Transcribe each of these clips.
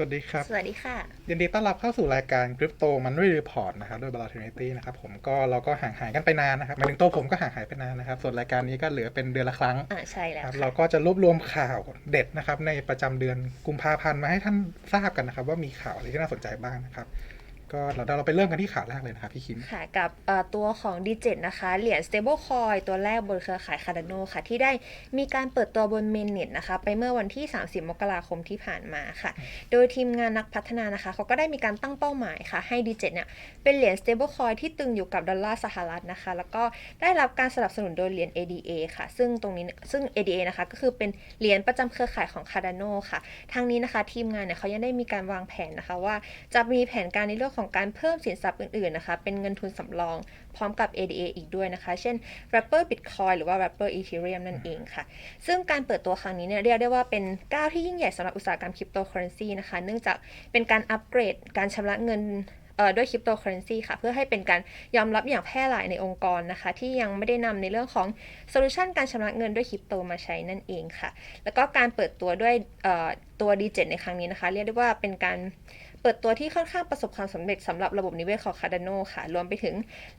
วัสดีครับ สวัสดีค่ะ ยินดีต้อนรับเข้าสู่รายการ Crypto Money Report นะครับโดย Volatility นะครับผมก็เราก็ห่างหายกันไปนานนะครับหมายถึงตัวผมก็ห่างหายไปนานนะครับ ส่วนรายการนี้ก็เหลือเป็นเดือนละครั้งอ่าใช่แล้วครับค่ะเราก็จะรวบรวมข่าวเด็ดนะครับในประจำเดือนกุมภาพันธ์มาให้ท่านทราบกันนะครับว่ามีข่าวอะไรที่น่าสนใจบ้างนะครับ ก็เราเราไปเริ่มกันที่ขาแรกเลยนะครับพี่คิมค่ะกับตัวของ d ีเนะคะ เหรียญ stablecoin ตัวแรกบนเครือข่าย Cardano ค่ะ ที่ได้มีการเปิดตัวบน mainnet นะคะ ไปเมื่อวันที่ 30 มกราคมที่ผ่านมาค่ะ โดยทีมงานนักพัฒนานะคะ เขาก็ได้มีการตั้งเป้าหมายค่ะ ให้ d ีเนี่ย เป็นเหรียญ stablecoin ที่ตึงอยู่กับดอลลาร์สหรัฐนะคะ แล้วก็ได้รับการสนับสนุนโดยเหรียญ ADA ค่ะ ซึ่งตรงนี้ซึ่ง ADA นะคะก็คือเป็นเหรียญประจำเครือข่ายของ Cardano ค่ะทางนี้นะคะทีมงานเนี่ยเขายังได้มีการวางแผนนะคะว่าจะมีแผนการในเรื่องของของการเพิ่มสินทรัพย์อื่นๆนะคะเป็นเงินทุนสำรองพร้อมกับ ADA อีกด้วยนะคะ เช่น Wrapper Bitcoin หรือว่า Wrapper Ethereum นั่นเองค่ะ ซึ่งการเปิดตัวครั้งนี้เนี่ยเรียกได้ว่าเป็นก้าวที่ยิ่งใหญ่สำหรับอุตสาหกรรมคริปโตเคอเรนซีนะคะ เนื่องจากเป็นการอัปเกรดการชำระเงินด้วยคริปโตเคอเรนซีค่ะ เพื่อให้เป็นการยอมรับอย่างแพร่หลายในองค์กรนะคะ ที่ยังไม่ได้นำในเรื่องของโซลูชันการชำระเงินด้วยคริปโตมาใช้นั่นเองค่ะ แล้วก็การเปิดตัวด้วยตัว D7 ในครั้งนี้นะคะ เรียกได้ว่าเป็นการ เปิดตัวที่ค่อนข้างประสบความสำเร็จสำหรับระบบนิเวศของ Cardano ค่ะ รวมไปถึง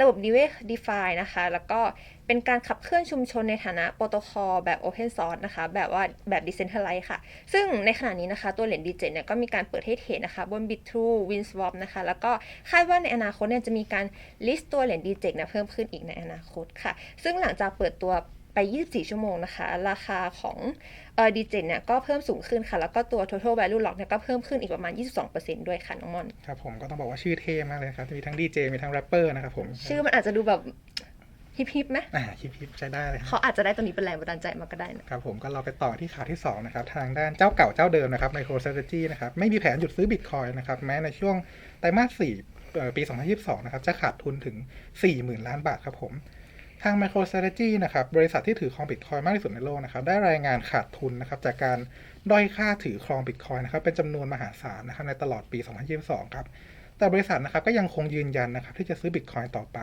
ระบบนิเวศ DeFi นะคะ แล้วก็เป็นการขับเคลื่อนชุมชนในฐานะโปรโตคอลแบบ Open Source นะคะ แบบว่าแบบ Decentralized ค่ะ ซึ่งในขณะนี้นะคะตัวเหรียญ D7 เนี่ยก็มีการเปิดให้เทรดนะคะ บน Bit2 WinSwap นะคะ แล้วก็คาดว่าในอนาคตเนี่ยจะมีการ list ตัวเหรียญ D7 เนี่ยเพิ่มขึ้นอีกในอนาคตค่ะ ซึ่งหลังจากเปิดตัวไป 24 ชั่วโมงนะคะ ราคาของ เอ่อ D7 เนี่ยก็เพิ่มสูงขึ้นค่ะ แล้วก็ตัว total value lock เนี่ยก็เพิ่มขึ้นอีกประมาณ 22%ด้วยค่ะน้องมอนครับผมก็ต้องบอกว่าชื่อเท่มากเลยครับมีทั้งดีเจมีทั้งแรปเปอร์นะครับผมชื่อมันอาจจะดูแบบฮิปๆไหมอ่าฮิปฮิปใช้ได้เลยครับเขาอาจจะได้ตัวนี้เป็นแรงบันดาลใจมาก็ได้นะครับผมก็เราไปต่อที่ข่าวที่ 2 นะครับ ทางด้านเจ้าเก่าเจ้าเดิมนะครับ MicroStrategy นะครับ ไม่มีแผนหยุดซื้อบิตคอยนะครับ แม้ในช่วงไตรมาส4เอ่อปี 2022 นะครับ จะขาดทุนถึง 40,000 ล้านบาทครับผม ทาง MicroStrategy นะครับ บริษัทที่ถือครองบิตคอยมากที่สุดในโลกนะครับ ได้รายงานขาดทุนนะครับ จากการด้อยค่าถือครองบิตคอยนะครับ เป็นจำนวนมหาศาลนะครับ ในตลอดปี 2022 ครับ แต่บริษัทนะครับก็ยังคงยืนยันนะครับ ที่จะซื้อบิตคอยต่อไป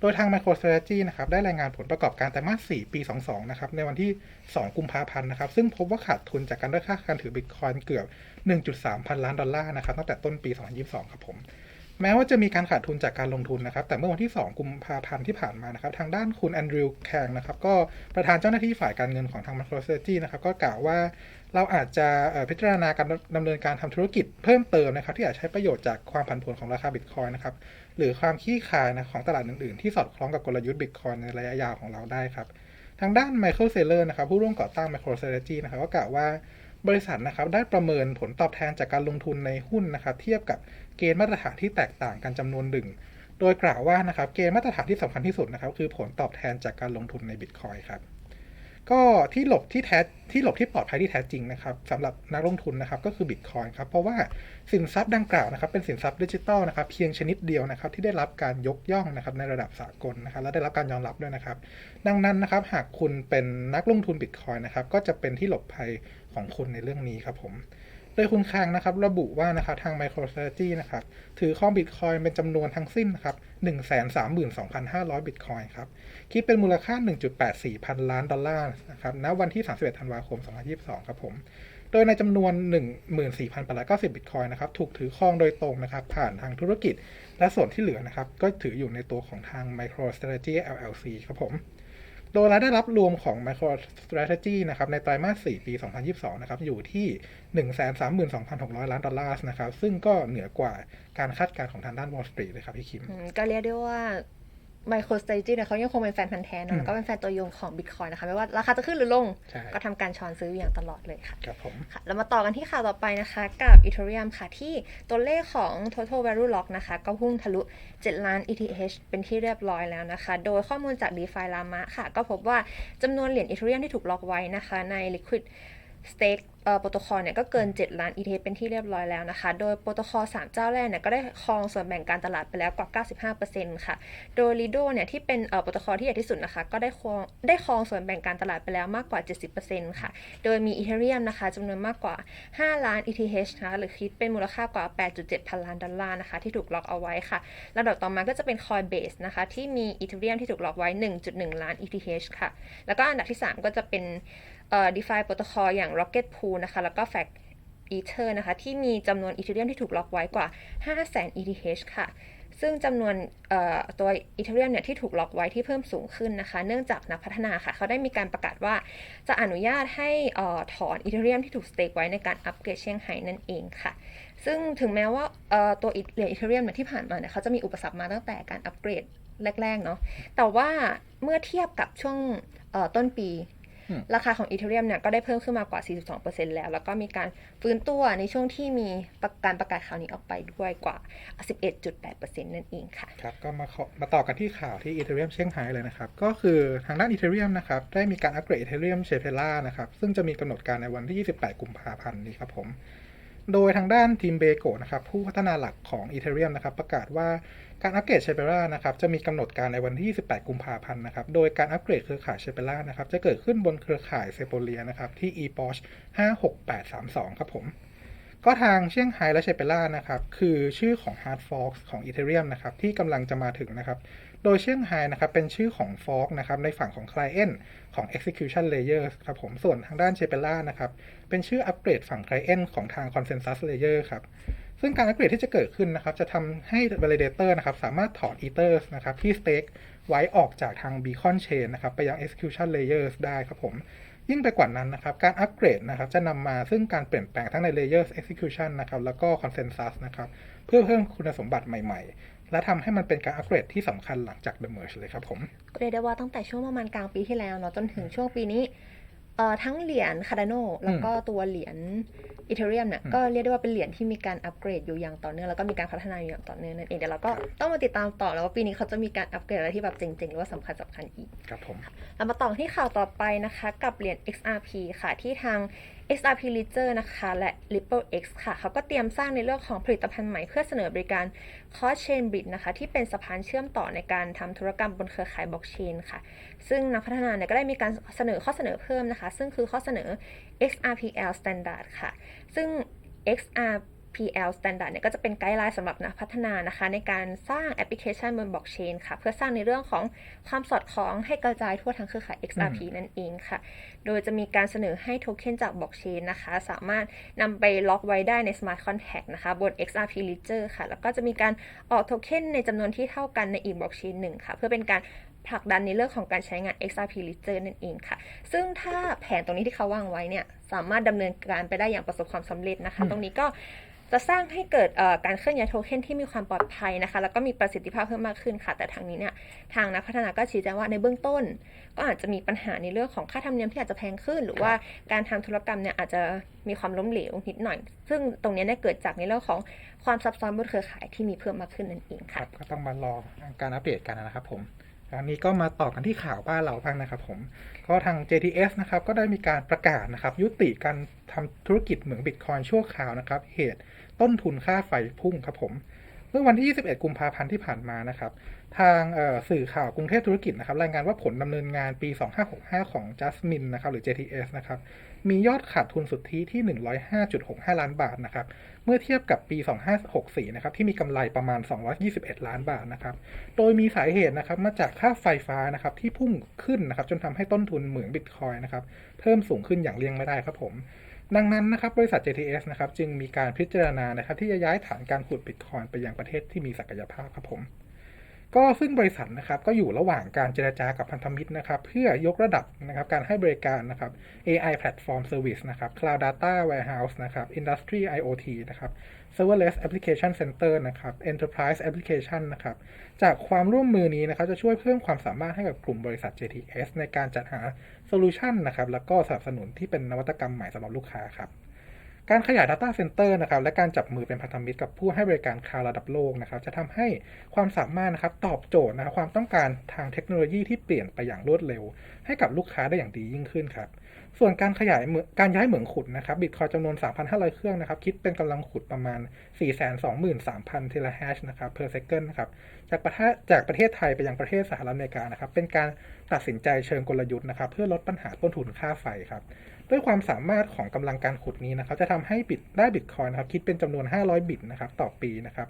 โดยทาง MicroStrategy นะครับ ได้รายงานผลประกอบการไตรมาส 4 ปี 22 นะครับ ในวันที่ 2 กุมภาพันธ์นะครับ ซึ่งพบว่าขาดทุนจากการด้อยค่าการถือบิตคอยเกือบ 1.3 พันล้านดอลลาร์นะครับ ตั้งแต่ต้นปี 2022 ครับผม แม้ว่าจะมีการขาดทุนจากการลงทุนนะครับ แต่เมื่อวันที่ 2 กุมภาพันธ์ที่ผ่านมานะครับ ทางด้านคุณแอนดริวแคงนะครับ ก็ประธานเจ้าหน้าที่ฝ่ายการเงินของทาง MicroStrategy นะครับ ก็กล่าวว่าเราอาจจะพิจารณาการดำเนินการทำธุรกิจเพิ่มเติมนะครับ ที่อาจใช้ประโยชน์จากความผันผวนของราคาบิตคอยนะครับ หรือความขี้คายนะของตลาดอื่น ๆ ที่สอดคล้องกับกลยุทธ์บิตคอยในระยะยาวของเราได้ครับ ทางด้าน Michael Saylor นะครับผู้ร่วมก่อตั้ง MicroStrategy นะครับก็กล่าวว่าบริษัทนะครับได้ประเมินผลตอบแทนจากการลงทุนในหุ้นนะครับ เทียบกับ เกณฑ์มาตรฐานที่แตกต่างกันจำนวนหนึ่ง โดยกล่าวว่านะครับเกณฑ์มาตรฐานที่สำคัญที่สุดนะครับคือผลตอบแทนจากการลงทุนในบิตคอยครับก็ที่หลบที่แท้ที่หลบที่ปลอดภัยที่แท้จริงนะครับสำหรับนักลงทุนนะครับก็คือบิตคอยครับเพราะว่าสินทรัพย์ดังกล่าวนะครับเป็นสินทรัพย์ดิจิทัลนะครับเพียงชนิดเดียวนะครับที่ได้รับการยกย่องนะครับในระดับสากลนะครับและได้รับการยอมรับด้วยนะครับ ดังนั้นนะครับหากคุณเป็นนักลงทุนบิตคอยนะครับก็จะเป็นที่หลบภัยของคุณในเรื่องนี้ครับผม โดยคุณคางนะครับระบุว่านะครับทาง MicroStrategy นะครับถือครองบิตคอยเป็นจำนวนทั้งสิ้นนะครับ132,500 บิตคอยครับ คิดเป็นมูลค่า 1.84 พันล้านดอลลาร์นะครับณวันที่ 31 ธันวาคม 2022 ครับผม โดยในจำนวน 14,890 บิตคอยนะครับถูกถือครองโดยตรงนะครับผ่านทางธุรกิจ และส่วนที่เหลือนะครับก็ถืออยู่ในตัวของทาง MicroStrategy LLC ครับผม โดยรายได้รับรวมของ MicroStrategy นะครับในไตรมาส 4 ปี 2022 นะครับอยู่ที่ 132,600 ล้านดอลลาร์นะครับซึ่งก็เหนือกว่าการคาดการณ์ของทางด้าน Wall Street เลยครับพี่คิมอืมก็เรียกได้ว่า MicroStrategy เนี่ยเขายังคงเป็นแฟนพันธ์แท้เนอือะมแล้วก็เป็นแฟนตัวยงของ Bitcoin นะคะ ไม่ว่าราคาจะขึ้นหรือลงใช่ก็ทำการช้อนซื้ออย่างตลอดเลยค่ะครับผมค่ะเรามาต่อกันที่ข่าวต่อไปนะคะ กับ Ethereum ค่ะที่ตัวเลขของ total value lock นะคะ ก็พุ่งทะลุ 7 ล้าน ETH เป็นที่เรียบร้อยแล้วนะคะ โดยข้อมูลจาก DeFi Lama ค่ะ ก็พบว่าจำนวนเหรียญ Ethereum ที่ถูกล็อกไว้นะคะใน Liquid Stake เอ่อ โปรโตคอลเนี่ยก็เกิน 7 ล้าน ETH เป็นที่เรียบร้อยแล้วนะคะ โดยโปรโตคอล3เจ้าแรกเนี่ยก็ได้ครองส่วนแบ่งการตลาดไปแล้วกว่า 95%ค่ะ โดย Lido เนี่ยที่เป็นโปรโตคอลที่ใหญ่ที่สุดนะคะ ก็ได้ครองได้ครองส่วนแบ่งการตลาดไปแล้วมากกว่า 70%ค่ะ โดยมี Ethereum นะคะจำนวนมากกว่า 5 ล้าน ETH นะคะหรือคิดเป็นมูลค่ากว่า 8.7 พันล้านดอลลาร์นะคะที่ถูกล็อกเอาไว้ค่ะลำดับต่อมาก็จะเป็น Coinbase นะคะที่มี Ethereum ที่ถูกล็อกไว้ 1.1 ล้าน ETH ค่ะ แล้วก็อันดับที่ 3 ก็จะเป็น DeFi โปรโตคอลอย่าง Rocket Pool นะคะ แล้วก็ Fact Ether นะคะ ที่มีจำนวนอีเทเรียมที่ถูกล็อกไว้กว่า 500,000 ETH ค่ะ ซึ่งจำนวนตัวอีเทเรียมเนี่ยที่ถูกล็อกไว้ที่เพิ่มสูงขึ้นนะคะ เนื่องจากนักพัฒนาค่ะ เขาได้มีการประกาศว่าจะอนุญาตให้อถอนอีเทเรียมที่ถูกสเต็กไว้ในการอัปเกรดเชียงไฮ้นั่นเองค่ะ ซึ่งถึงแม้ว่าตัวเหรียญอีเทเรียมเนี่ยที่ผ่านมาเนี่ยเขาจะมีอุปสรรคมาตั้งแต่การอัปเกรดแรกๆเนาะ แต่ว่าเมื่อเทียบกับช่วงต้นปี ราคาของอีเทเรียมเนี่ยก็ได้เพิ่มขึ้นมากว่า 42%แล้ว แล้วก็มีการฟื้นตัวในช่วงที่มีประการประกาศข่าวนี้ออกไปด้วยกว่า 11.8%นั่นเองค่ะ ครับ ก็มาขอมาต่อกันที่ข่าวที่ Ethereum เซี่ยงไฮ้เลยนะครับ ก็คือทางด้าน Ethereum นะครับ ได้มีการอัปเกรด Ethereum s h e p e l a นะครับ ซึ่งจะมีกำหนดการในวันที่ 28 กุมภาพันธ์นี้ครับผม โดยทางด้านทีมเบโกนะครับผู้พัฒนาหลักของ Ethereum นะครับประกาศว่า การอัปเกรด s h e p e l a นะครับจะมีกำหนดการในวันที่ 28 กุมภาพันธ์นะครับ โดยการอัปเกรดเครือข่าย s h e p e l a นะครับจะเกิดขึ้นบนเครือข่าย s e p o l i a นะครับที่ ePosh 56832 ครับผม ก็ทางเชียงไฮ้และเชเปล่านะครับคือชื่อของ Hard Fork ของ Ethereum นะครับที่กำลังจะมาถึงนะครับโดยเชียงไฮ้นะครับเป็นชื่อของ Fork นะครับในฝั่งของ Client ของ Execution Layer ครับผมส่วนทางด้านเชเปล่านะครับเป็นชื่ออัปเกรดฝั่ง Client ของทาง Consensus Layer ครับ ซึ่งการอัปเกรดที่จะเกิดขึ้นนะครับ จะทำให้ Validator นะครับ สามารถถอด Ethers นะครับที่ Stake ไว้ออกจากทาง Beacon Chain นะครับ ไปยัง Execution Layers ได้ครับผม ยิ่งไปกว่านั้นนะครับ การอัปเกรดนะครับ จะนำมาซึ่งการเปลี่ยนแปลงทั้งใน Layers Execution นะครับ แล้วก็ Consensus นะครับ เพื่อเพิ่มคุณสมบัติใหม่ๆ และทำให้มันเป็นการอัปเกรดที่สำคัญหลังจาก The Merge เลยครับผม เรียกได้ว่าตั้งแต่ช่วงประมาณกลางปีที่แล้วเนาะจนถึงช่วงปีนี้ เอ่อทั้งเหรียญคา r ด a โนแล้วก็ตัวเหรียญอีเทเรียมเนี่ยอืมก็เรียกได้ว่าเป็นเหรียญที่มีการอัปเกรดอยู่อย่างต่อเนื่องแล้วก็มีการพัฒนาอยู่อย่างต่อเนื่องนั่นเองเดี๋ยวเราก็ต้องมาติดตามต่อแล้วว่าปีนี้เขาจะมีการอัปเกรดอะไรที่แบบเจ๋งๆหรือว่าสำคัญสำคัญอีกครับผมเรามาต่อที่ข่าวต่อไปนะคะ กับเหรียญ XRP ค่ะที่ทาง XRP Ledger นะคะ และ Ripple X ค่ะ เขาก็เตรียมสร้างในเรื่องของผลิตภัณฑ์ใหม่เพื่อเสนอบริการ Cross Chain Bridge นะคะ ที่เป็นสะพานเชื่อมต่อในการทำธุรกรรมบนเครือข่ายบล็อกเชนค่ะ ซึ่งนักพัฒนาเนี่ยก็ได้มีการเสนอข้อเสนอเพิ่มนะคะ ซึ่งคือข้อเสนอ XRPL Standard ค่ะ ซึ่ง XR XRPL Standard เนี่ยก็จะเป็นไกด์ไลน์สำหรับนักพัฒนานะคะ ในการสร้างแอปพลิเคชันบนบล็อกเชนค่ะ เพื่อสร้างในเรื่องของความสอดคล้องให้กระจายทั่วทั้งเครือข่าย XRP นั่นเองค่ะ โดยจะมีการเสนอให้โทเค็นจากบล็อกเชนนะคะ สามารถนำไปล็อกไว้ได้ใน Smart Contract นะคะ บน XRP Ledger ค่ะ แล้วก็จะมีการออกโทเค็นในจำนวนที่เท่ากันในอีกบล็อกเชนหนึ่งค่ะ เพื่อเป็นการผลักดันในเรื่องของการใช้งาน XRP Ledger นั่นเองค่ะ ซึ่งถ้าแผนตรงนี้ที่เขาวางไว้เนี่ย สามารถดำเนินการไปได้อย่างประสบความสำเร็จนะคะอืมตรงนี้ก็ จะสร้างให้เกิดการเคลื่อนย้ายโทเค็นที่มีความปลอดภัยนะคะ แล้วก็มีประสิทธิภาพเพิ่มมากขึ้นค่ะ แต่ทางนี้เนี่ยทางนักพัฒนาก็ชี้แจงว่าในเบื้องต้น ก็อาจจะมีปัญหาในเรื่องของค่าธรรมเนียมที่อาจจะแพงขึ้น หรือว่าการทำธุรกรรมเนี่ยอาจจะมีความล้มเหลวนิดหน่อย ซึ่งตรงนี้เนี่ยเกิดจากในเรื่องของความซับซ้อนบนเครือข่ายที่มีเพิ่มมากขึ้นนั่นเองค่ะก็ต้องมารอการอัปเดตกันนะครับผมอันนี้ก็มาต่อกันที่ข่าวบ้านเราบ้างนะครับผมก็ทาง JTS นะครับก็ได้มีการประกาศนะครับยุติการทำธุรกิจเหมืองบิตคอยชั่วคราวนะครับเหตุ ต้นทุนค่าไฟพุ่งครับผม เมื่อวันที่ 21 กุมภาพันธ์ที่ผ่านมานะครับ ทางสื่อข่าวกรุงเทพธุรกิจนะครับ รายงานว่าผลดำเนินงานปี 2565 ของ Jasmine นะครับ หรือ JTS นะครับ มียอดขาดทุนสุทธิที่ 105.65 ล้านบาทนะครับ เมื่อเทียบกับปี 2564 นะครับ ที่มีกำไรประมาณ 221 ล้านบาทนะครับ โดยมีสาเหตุนะครับมาจากค่าไฟฟ้านะครับที่พุ่งขึ้นนะครับจนทำให้ต้นทุนเหมืองบิตคอยนะครับเพิ่มสูงขึ้นอย่างเลี่ยงไม่ได้ครับผม ดังนั้นนะครับบริษัท JTS นะครับจึงมีการพิจารณานะครับที่จะย้ายฐานการขุดบิตคอยไปยังประเทศที่มีศักยภาพครับผม ก็ซึ่งบริษัทนะครับก็อยู่ระหว่างการเจรจากับพันธมิตรนะครับเพื่อยกระดับนะครับการให้บริการนะครับ AI Platform Service นะครับ Cloud Data Warehouse นะครับ Industry IoT นะครับ Serverless Application Center นะครับ Enterprise Application นะครับ จากความร่วมมือนี้นะครับจะช่วยเพิ่มความสามารถให้กับกลุ่มบริษัท JTS ในการจัดหาโซลูชันนะครับแล้วก็สนับสนุนที่เป็นนวัตกรรมใหม่สำหรับลูกค้าครับการขยาย Data Center นะครับและการจับมือเป็นพันธมิตรกับผู้ให้บริการคลาวระดับโลกนะครับจะทำให้ความสามารถนะครับตอบโจทย์นะครับความต้องการทางเทคโนโลยีที่เปลี่ยนไปอย่างรวดเร็ว ให้กับลูกค้าได้อย่างดียิ่งขึ้นครับ ส่วนการขยายการย้ายเหมืองขุดนะครับบิตคอยจำนวน 3,500 เครื่องนะครับ คิดเป็นกำลังขุดประมาณ 423,300 เทราแฮชนะครับ per second นะครับ จากประเทศจากประเทศไทยไปยังประเทศสหรัฐอเมริกานะครับ เป็นการตัดสินใจเชิงกลยุทธ์นะครับ เพื่อลดปัญหาต้นทุนค่าไฟครับ ด้วยความสามารถของกำลังการขุดนี้นะครับ จะทำให้บิตได้บิตคอยนะครับ คิดเป็นจำนวน 500 บิตนะครับ ต่อปีนะครับ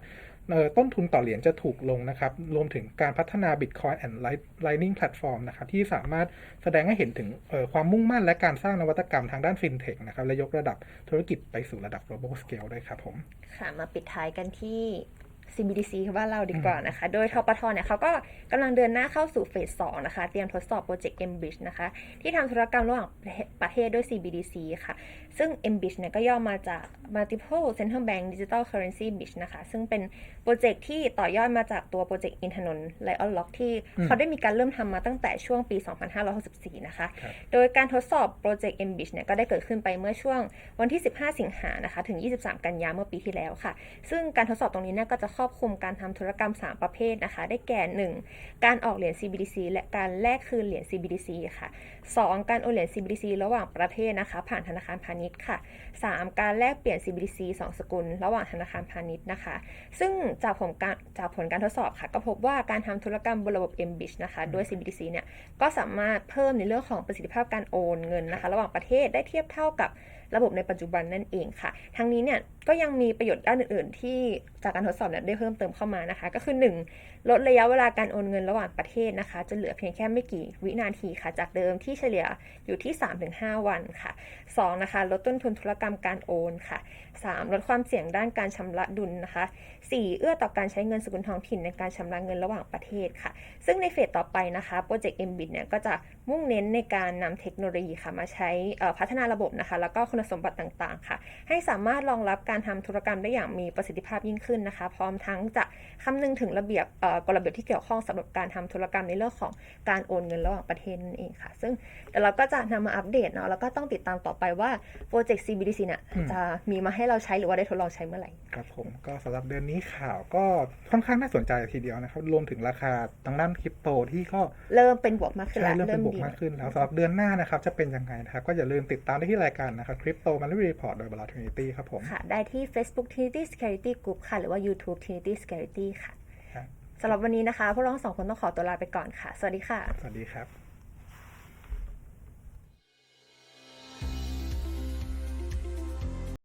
ต้นทุนต่อเหรียญจะถูกลงนะครับ รวมถึงการพัฒนา Bitcoin and Lightning Platform นะครับที่สามารถแสดงให้เห็นถึงเอ่อความมุ่งมั่นและการสร้างนวัตกรรมทางด้าน FinTech นะครับ และยกระดับธุรกิจไปสู่ระดับ global scale ด้วยครับผม ค่ะ มาปิดท้ายกันที่ CBDC บ้านเราดีกว่านะคะ โดยทปทเนี่ยเขาก็กำลังเดินหน้าเข้าสู่เฟส 2 นะคะ เตรียมทดสอบโปรเจกต์ MBridge นะคะ ที่ทำธุรกรรมระหว่างประเทศด้วย CBDC ค่ะ ซึ่ง MBridge เนี่ยก็ย่อมาจาก Multiple Central Bank Digital Currency Bridge นะคะ ซึ่งเป็น โปรเจกต์ที่ต่อยอดมาจากตัวโปรเจกต์อินทนนท์ไลออนล็อกที่อืมเขาได้มีการเริ่มทำมาตั้งแต่ช่วงปี 2564 นะคะครับโดยการทดสอบโปรเจกต์ MBridge เนี่ยก็ได้เกิดขึ้นไปเมื่อช่วงวันที่ 15 สิงหานะคะ ถึง 23 กันยาเมื่อปีที่แล้วค่ะ ซึ่งการทดสอบตรงนี้เนี่ยก็จะครอบคลุมการทำธุรกรรม 3 ประเภทนะคะ ได้แก่ 1. การออกเหรียญ CBDC และการแลกคืนเหรียญ CBDC ค่ะ 2. การโอนเหรียญ CBDC ระหว่างประเทศนะคะ ผ่านธนาคารพาณิชย์ค่ะ 3. การแลกเปลี่ยน CBDC 2 สกุล ระหว่างธนาคารพาณิชย์นะคะ ซึ่งจากผลการจากผลการทดสอบค่ะ ก็พบว่าการทำธุรกรรมบนระบบ MBITS นะคะด้วย CBDC เนี่ยก็สามารถเพิ่มในเรื่องของประสิทธิภาพการโอนเงินนะคะ ระหว่างประเทศได้เทียบเท่ากับระบบในปัจจุบันนั่นเองค่ะ ทั้งนี้เนี่ยก็ยังมีประโยชน์ด้านอื่น ๆ ที่จากการทดสอบเนี่ยได้เพิ่มเติมเข้ามานะคะ ก็คือ 1. ลดระยะเวลาการโอนเงินระหว่างประเทศนะคะ จะเหลือเพียงแค่ไม่กี่วินาทีค่ะ จากเดิมที่เฉลี่ยอยู่ที่ 3-5 วันค่ะ 2. นะคะ ลดต้นทุนธุรกรรมการโอนค่ะ 3. ลดความเสี่ยงด้านการชำระดุลนะคะ 4. เอื้อต่อการใช้เงินสกุลท้องถิ่นในการชำระเงินระหว่างประเทศค่ะ ซึ่งในเฟสต่อไปนะคะโปรเจกต์ MBIT เนี่ยก็จะมุ่งเน้นในการนำเทคโนโลยีค่ะมาใช้พัฒนาระบบนะคะ แล้วก็คุณสมบัติต่างๆ ค่ะ ให้สามารถรองรับการทำธุรกรรมได้อย่างมีประสิทธิภาพยิ่งขึ้นนะคะ พร้อมทั้งจะคำนึงถึงระเบียบกฎระเบียบที่เกี่ยวข้องสำหรับการทำธุรกรรมในเรื่องของการโอนเงินระหว่างประเทศนั่นเองค่ะ ซึ่งเดี๋ยวเราก็จะนำมาอัปเดตเนาะแล้วก็ต้องติดตามต่อไปว่าโปรเจกต์ CBDC เนี่ยอืมจะมีมาให้เราใช้หรือว่าได้ทดลองใช้เมื่อไหร่ ครับผมก็สำหรับเดือนนี้ข่าวก็ค่อนข้างน่าสนใจทีเดียวนะครับ รวมถึงราคาทางด้านคริปโตที่ก็เริ่มเป็นบวกมากขึ้นใช่แล้วเริ่มเป็นบวกดีมากขึ้นแล้วสำหรับเดือนหน้านะครับจะเป็นยังไงนะครับก็อย่าลืมติดตามได้ที่รายการนะครับคริปโตมันรีพอร์ตโดยบลาทริตี้ครับผมค่ะได้ที่ Facebook Trinity Security Group ค่ะหรือว่า YouTube Trinity Security ค่ะครับ สำหรับวันนี้นะคะ พวกเราทั้งสองคนต้องขอตัวลาไปก่อนค่ะ สวัสดีค่ะ สวัสดีครับ